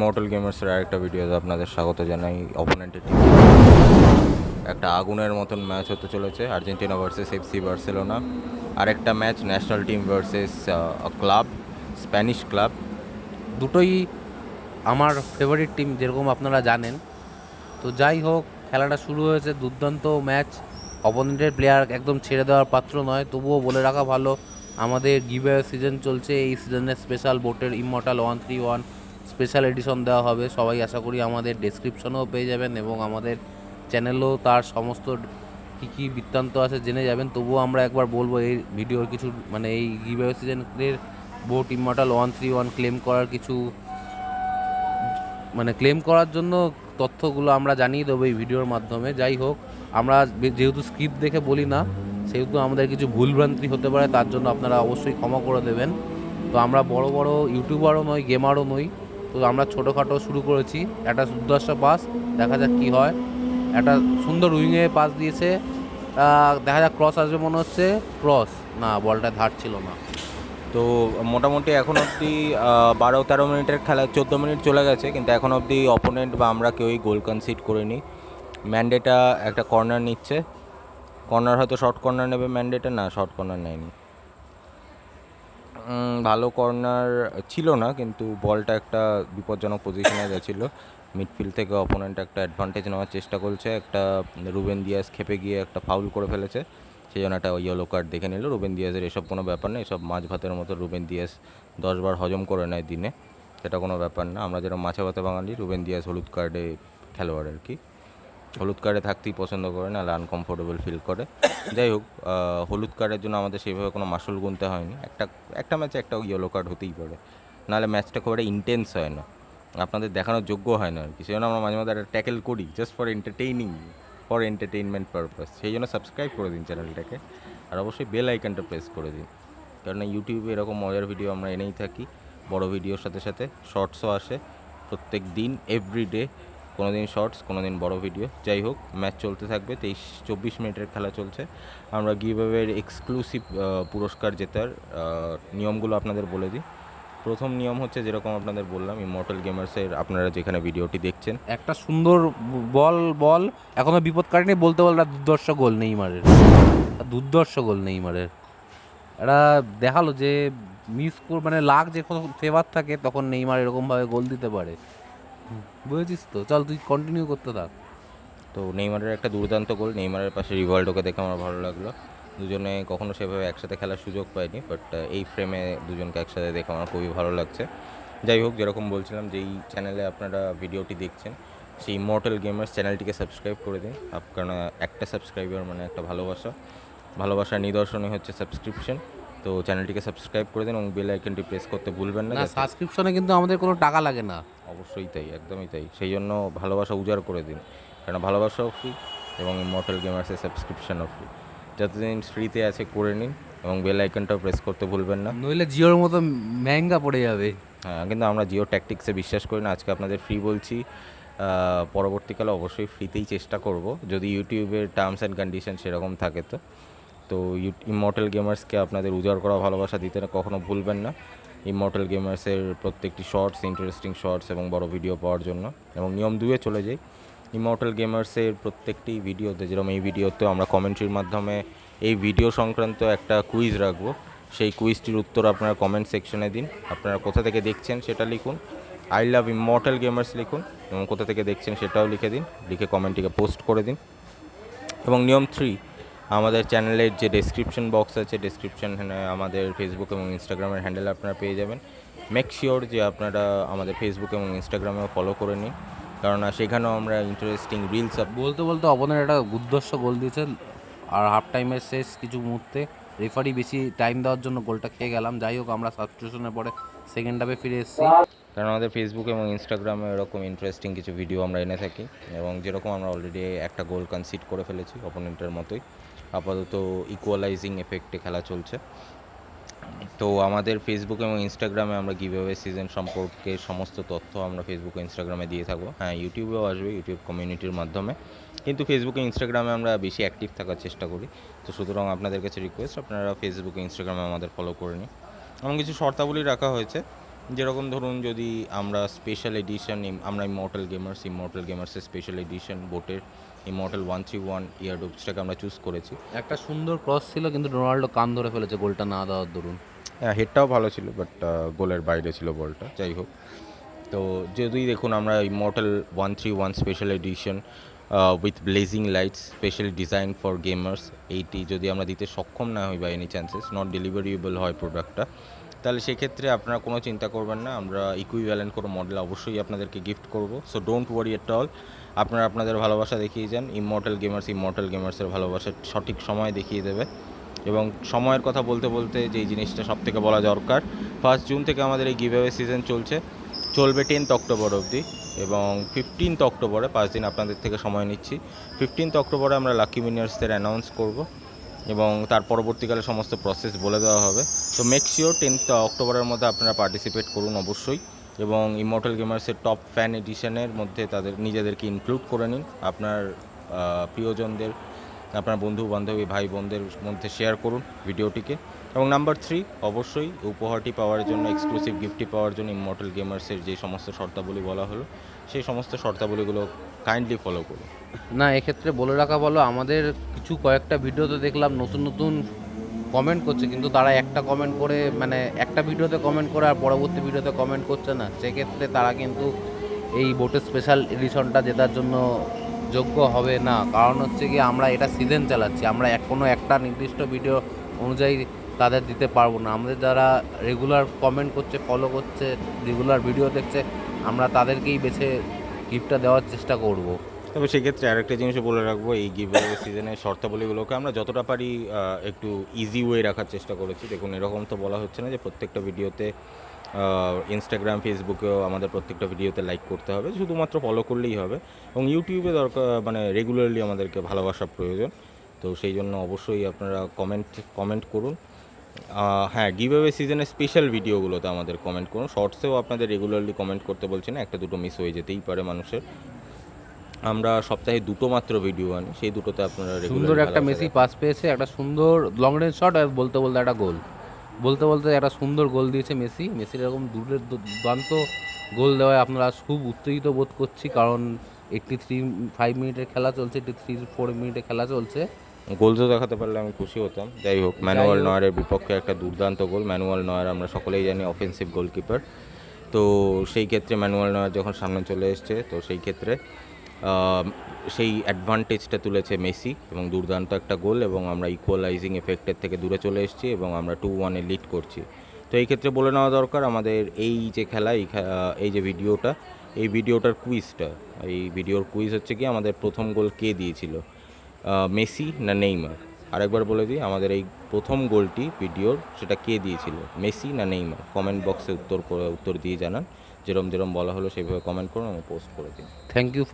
Immortal গেমার্সের আরেকটা ভিডিওতে আপনাদের স্বাগত জানাই। অপোনেন্টের টিম একটা আগুনের মতন ম্যাচ হতে চলেছে। আর্জেন্টিনা ভার্সেস এফসি বার্সেলোনা আরেকটা match national team versus club Spanish club দুটোই আমার ফেভারিট টিম যেরকম আপনারা জানেন। তো যাই হোক, খেলাটা শুরু হয়েছে। দুর্দান্ত ম্যাচ অপোনেন্টের প্লেয়ার একদম ছেড়ে দেওয়ার পাত্র নয়। তবুও বলে রাখা ভালো, আমাদের গিভওয়ে সিজন চলছে। এই সিজনের স্পেশাল বোটের Immortal one three one special edition দেওয়া হবে। সবাই আশা করি আমাদের ডেসক্রিপশনেও পেয়ে যাবেন এবং আমাদের চ্যানেলেও তার সমস্ত কী কী বৃত্তান্ত আছে জেনে যাবেন। তবুও আমরা একবার বলব, এই ভিডিওর কিছু মানে এই গিভওয়ে সিজনের boAt Immortal one three one claim করার কিছু মানে ক্লেম করার জন্য তথ্যগুলো আমরা জানিয়ে দেবো এই ভিডিওর মাধ্যমে। যাই হোক, আমরা যেহেতু স্ক্রিপ্ট দেখে বলি না, সেহেতু আমাদের কিছু ভুলভ্রান্তি হতে পারে, তার জন্য আপনারা অবশ্যই ক্ষমা করে দেবেন। তো আমরা বড় বড় ইউটিউবারও নই গেমারও নই। তো আমরা ছোটোখাটো শুরু করেছি। একটা সুদর্শ পাস দেখা যাক কী হয়। একটা সুন্দর উইংয়ে পাস দিয়েছে। দেখা যাক ক্রস আসবে মনে হচ্ছে। ক্রস না, বলটা ধার ছিল না। তো মোটামুটি এখন অবধি বারো, তেরো মিনিটের খেলা, চোদ্দ মিনিট চলে গেছে, কিন্তু এখন অবধি অপোনেন্ট বা আমরা কেউই গোল কনসিড করিনি। ম্যান্ডেটা একটা কর্নার নিচ্ছে। কর্নার হয়তো শর্ট কর্নার নেবে ম্যান্ডেটা না শর্ট কর্নার নেয়নি। ভালো কর্নার ছিল না, কিন্তু বলটা একটা বিপজ্জনক পজিশনে গেছিল। মিডফিল্ড থেকে অপোনেন্ট একটা অ্যাডভান্টেজ নেওয়ার চেষ্টা করছে। একটা রুবেন দিয়াস খেপে গিয়ে একটা ফাউল করে ফেলেছে। সেই জন্য একটা ইয়েলো কার্ড দেখে নিল। রুবেন দিয়াসের এসব কোনো ব্যাপার নেই এসব মাছ ভাতের মতো রুবেন দিয়াস দশবার হজম করে নেয় দিনে। সেটা কোনো ব্যাপার না। আমরা যেরকম মাছে ভাতে বাঙালি রুবেন দিয়াস হলুদ কার্ডে খেলোয়াড় আর কি। হলুদ কার্ডে থাকতেই পছন্দ করে না আনকমফোর্টেবল ফিল করে। যাই হোক হলুদ কার্ডের জন্য আমাদের সেইভাবে কোনো মাসুল গুনতে হয়নি। একটা একটা ম্যাচে একটা ইয়েলো কার্ড হতেই পারে। নাহলে ম্যাচটা খুব একটা ইন্টেন্স হয় না। আপনাদের দেখানোর যোগ্য হয় না আর কি। সেই জন্য আমরা মাঝে মাঝে একটা ট্যাকেল করি just for entertaining for entertainment purpose সেই জন্য সাবস্ক্রাইব করে দিন চ্যানেলটাকে আর অবশ্যই বেল আইকনটা প্রেস করে দিন। কারণ ইউটিউবে এরকম মজার ভিডিও আমরা এনেই থাকি। বড় ভিডিওর সাথে সাথে শর্টসও আসে। প্রত্যেক দিন এভরি ডে কোনো দিন শর্টস কোনো দিন বড় ভিডিও। যাই হোক, ম্যাচ চলতে থাকবে, তেইশ, চব্বিশ মিনিটের খেলা চলছে। আমরা গিভওয়ের এক্সক্লুসিভ পুরস্কার জেতার নিয়মগুলো আপনাদের বলে দিই। প্রথম নিয়ম হচ্ছে যেরকম আপনাদের বললাম ইমর্টাল গেমার্সের আপনারা যেখানে ভিডিওটি দেখছেন। একটা সুন্দর বল বল, এখনও বিপদ কাটেনি, বলতে বলটা দুর্দর্শ গোল নেইমারের। দুর্দর্শ গোল নেইমারের। এটা দেখাল যে মিস মানে লাখ যে কোনো ফেভার থাকে, তখন নেইমার এরকমভাবে গোল দিতে পারে। বুঝেছিস তো? চল তুই কন্টিনিউ করতে থাক। তো নেইমারের একটা দুর্দান্ত গোল। নেইমারের পাশে রিভাল্ডোকে দেখে আমার ভালো লাগল। দুজনে কখনো সেভাবে একসাথে খেলার সুযোগ পাইনি বাট এই ফ্রেমে দুজনকে একসাথে দেখে আমার খুবই ভালো লাগছে। যাই হোক, যেরকম বলছিলাম যেই চ্যানেলে আপনারা ভিডিওটি দেখছেন, সেই ইমর্টাল গেমার্স চ্যানেলটিকে সাবস্ক্রাইব করে দিন। আপ- কারণ একটা সাবস্ক্রাইবার মানে একটা ভালোবাসা। ভালোবাসার নিদর্শনই হচ্ছে সাবস্ক্রিপশন তো চ্যানেলটিকে সাবস্ক্রাইব করে দিন এবং বেল আইকনটি প্রেস করতে ভুলবেন না সাবস্ক্রিপশনে কিন্তু আমাদের কোনো টাকা লাগে না। অবশ্যই তাই একদমই তাই। সেই জন্য ভালোবাসা উজাড় করে দিন কারণ ভালোবাসাও ফ্রি এবং ইমর্টাল গেমার্সের সাবস্ক্রিপশনও ফ্রি যতদিন ফ্রিতে আছে করে নিন এবং বেল আইকনটাও প্রেস করতে ভুলবেন না। নইলে জিওর মতো ম্যাঙ্গা পড়ে যাবে। হ্যাঁ কিন্তু আমরা জিও ট্যাকটিক্সে বিশ্বাস করি না আজকে আপনাদের ফ্রি বলছি। পরবর্তীকালে অবশ্যই ফ্রিতেই চেষ্টা করব যদি ইউটিউবের টার্মস অ্যান্ড কন্ডিশন সেরকম থাকে তো। তো ইমর্টাল গেমার্সকে আপনাদের উজাড় করা ভালোবাসা দিতে না কখনো ভুলবেন না। ইমর্টাল গেমার্সের প্রত্যেকটি শর্টস ইন্টারেস্টিং শর্টস এবং বড় ভিডিও পাওয়ার জন্য। এবং নিয়ম দুয়ে চলে যাই। ইমর্টাল গেমার্সের প্রত্যেকটি ভিডিওতে যেরকম এই ভিডিওতে আমরা কমেন্ট্রির মাধ্যমে এই ভিডিও সংক্রান্ত একটা কুইজ রাখব। সেই কুইজটির উত্তর আপনারা কমেন্ট সেকশনে দিন। আপনারা কোথা থেকে দেখছেন সেটা লিখুন। আই লাভ ইমর্টাল গেমার্স লিখুন এবং কোথা থেকে দেখছেন সেটাও লিখে দিন। লিখে কমেন্টটিকে পোস্ট করে দিন। এবং নিয়ম থ্রি আমাদের চ্যানেলের যে ডেসক্রিপশন বক্স আছে ডেসক্রিপশন আমাদের ফেসবুক এবং ইনস্টাগ্রামের হ্যান্ডেল আপনারা পেয়ে যাবেন। মেক শিওর যে আপনারা আমাদের ফেসবুক এবং ইনস্টাগ্রামেও ফলো করে নিন। কারণ সেখানেও আমরা ইন্টারেস্টিং রিলস বলতে বলতে অপনের একটা দুর্দর্শ গোল দিয়েছে আর হাফ টাইমের শেষ কিছু মুহূর্তে রেফারি বেশি টাইম দেওয়ার জন্য গোলটা খেয়ে গেলাম। যাই হোক, আমরা সাবস্টিটিউশনের পরে সেকেন্ড হাফে ফিরে এসেছি। কারণ আমাদের ফেসবুক এবং ইনস্টাগ্রামে এরকম ইন্টারেস্টিং কিছু ভিডিও আমরা এনে থাকি এবং যেরকম আমরা অলরেডি একটা গোল কনসিড করে ফেলেছি অপোনেন্টের মতোই। আপাতত ইকুয়ালাইজিং এফেক্টে খেলা চলছে। তো আমাদের ফেসবুক এবং ইনস্টাগ্রামে আমরা গিভওয়ে সিজন সম্পর্কে সমস্ত তথ্য আমরা ফেসবুক ইনস্টাগ্রামে দিয়ে থাকব। হ্যাঁ ইউটিউবেও আসবে ইউটিউব কমিউনিটির মাধ্যমে। কিন্তু ফেসবুকে ইনস্টাগ্রামে আমরা বেশি অ্যাক্টিভ থাকার চেষ্টা করি। তো সুতরাং আপনাদের কাছে রিকোয়েস্ট আপনারা ফেসবুকে ইনস্টাগ্রামে আমাদের ফলো করে নিন। এবং কিছু শর্তাবলী রাখা হয়েছে। যেরকম ধরুন যদি আমরা স্পেশাল এডিশন আমরা ইমর্টাল গেমার্স ইমর্টাল গেমার্সের স্পেশাল এডিশন বোটের ইমর্টাল ওয়ান থ্রি ওয়ান ইয়ারডোপসটাকে আমরা চুজ করেছি। একটা সুন্দর ক্রস ছিল কিন্তু রোনাল্ডো কান ধরে ফেলেছে গোলটা না দেওয়ার দরুন। হ্যাঁ হেডটাও ভালো ছিল বাট গোলের বাইরে ছিল বলটা যাই হোক। তো যদি দেখুন আমরা Immortal one three one special edition with blazing lights special design for gamers এইটি যদি আমরা দিতে সক্ষম না হই বা এনি চান্সেস নট ডেলিভারিয়েবল হয় প্রোডাক্টটা তাহলে সেক্ষেত্রে আপনারা কোনো চিন্তা করবেন না, আমরা ইকুইভ্যালেন্ট কোনো মডেল অবশ্যই আপনাদেরকে গিফট করব। So don't worry at all আপনারা আপনাদের ভালোবাসা দেখিয়ে যান। ইমর্টাল গেমার্স ইমর্টাল গেমার্সের ভালোবাসা সঠিক সময় দেখিয়ে দেবে। এবং সময়ের কথা বলতে বলতে যেই জিনিসটা সব থেকে বলা দরকার ফার্স্ট জুন থেকে আমাদের এই গিভঅ্যাওয়ে সিজন চলছে। চলবে টেন্থ অক্টোবর অবধি এবং ফিফটিন্থ অক্টোবরে, পাঁচ দিন আপনাদের থেকে সময় নিচ্ছি। ফিফটিন্থ অক্টোবরে আমরা লাকি মিনিয়ার্সদের অ্যানাউন্স করব। এবং তার পরবর্তীকালে সমস্ত প্রসেস বলে দেওয়া হবে। তো মেক শিওর টেন্থ অক্টোবরের মধ্যে আপনারা পার্টিসিপেট করুন অবশ্যই এবং ইমর্টাল গেমার্সের টপ ফ্যান এডিশনের মধ্যে তাদের নিজেদেরকে ইনক্লুড করে নিন। আপনার প্রিয়জনদের, আপনার বন্ধু বান্ধবী ভাই বোনদের মধ্যে শেয়ার করুন ভিডিওটিকে। এবং নাম্বার থ্রি অবশ্যই উপহারটি পাওয়ার জন্য এক্সক্লুসিভ গিফটটি পাওয়ার জন্য ইমর্টাল গেমার্সের যে সমস্ত শর্তাবলী বলা হলো, সেই সমস্ত শর্তাবলীগুলো কাইন্ডলি ফলো করুন। না, এক্ষেত্রে বলে রাখা বলো আমাদের কিছু কয়েকটা ভিডিওতে দেখলাম নতুন নতুন কমেন্ট করছে, কিন্তু তারা একটা কমেন্ট করে মানে একটা ভিডিওতে কমেন্ট করে আর পরবর্তী ভিডিওতে কমেন্ট করছে না। সেক্ষেত্রে তারা কিন্তু এই বোটের স্পেশাল এডিশনটা জেতার জন্য যোগ্য হবে না। কারণ হচ্ছে কি, আমরা এটা সিজন চালাচ্ছি, আমরা এক কোনো একটা নির্দিষ্ট ভিডিও অনুযায়ী তাদের দিতে পারব না। আমাদের যারা রেগুলার কমেন্ট করছে ফলো করছে রেগুলার ভিডিও দেখছে, আমরা তাদেরকেই বেছে গিফটটা দেওয়ার চেষ্টা করব। তবে সেক্ষেত্রে আরেকটা জিনিসও বলে রাখব, এই গিভ সিজনের শর্তাবলীগুলোকে আমরা যতটা পারি একটু ইজি ওয়ে রাখার চেষ্টা করেছি। দেখুন, এরকম তো বলা হচ্ছে না যে প্রত্যেকটা ভিডিওতে ইনস্টাগ্রাম ফেসবুকেও আমাদের প্রত্যেকটা ভিডিওতে লাইক করতে হবে, শুধুমাত্র ফলো করলেই হবে এবং ইউটিউবে দরকার মানে রেগুলারলি আমাদেরকে ভালোবাসা প্রয়োজন। তো সেই জন্য অবশ্যই আপনারা কমেন্ট কমেন্ট করুন। হ্যাঁ গিভ অ্যাওয়ে সিজনের স্পেশাল ভিডিওগুলোতে আমাদের কমেন্ট করুন। শর্টসেও আপনাদের রেগুলারলি কমেন্ট করতে বলছি না, একটা দুটো মিস হয়ে যেতেই পারে মানুষের। আমরা সপ্তাহে দুটো মাত্র ভিডিও আনি সেই দুটোতে আপনারা সুন্দর একটা মেসি পাস পেয়েছে একটা সুন্দর লং রেঞ্জ শট আর বলতে বলতে একটা গোল বলতে বলতে একটা সুন্দর গোল দিয়েছে মেসি। মেসির এরকম দূরের দুর্দান্ত গোল দেওয়ায় আপনারা খুব উত্তেজিত বোধ করছি কারণ এইট্টি থ্রি ফাইভ মিনিটের খেলা চলছে এইট্টি থ্রি ফোর মিনিটের খেলা চলছে। গোল তো দেখাতে পারলে আমি খুশি হতাম। যাই হোক ম্যানুয়াল। নয়ারের বিপক্ষে একটা দুর্দান্ত গোল ম্যানুয়াল নয়ার আমরা সকলেই জানি অফেন্সিভ গোলকিপার তো সেই ক্ষেত্রে ম্যানুয়াল নয়ার যখন সামনে চলে এসছে তো সেই ক্ষেত্রে সেই অ্যাডভান্টেজটা তুলেছে মেসি এবং দুর্দান্ত একটা গোল এবং আমরা ইকুয়ালাইজিং এফেক্টের থেকে দূরে চলে এসেছি এবং আমরা টু ওয়ানে লিড করছি। তো এই ক্ষেত্রে বলে নেওয়া দরকার আমাদের এই যে খেলা, এই এই যে ভিডিওটা, এই ভিডিওটার কুইজটা এই ভিডিওর কুইজ হচ্ছে কি আমাদের প্রথম গোল কে দিয়েছিল? মেসি না নেইমার? আরেকবার বলে দিই, আমাদের এই প্রথম গোলটি ভিডিওর সেটা কে দিয়েছিল? মেসি না নেইমার? কমেন্ট বক্সে উত্তর উত্তর দিয়ে জানান। যেরম যেরম বলা হলো সেভাবে কমেন্ট করুন, আমি পোস্ট করে দিন থ্যাংক ইউ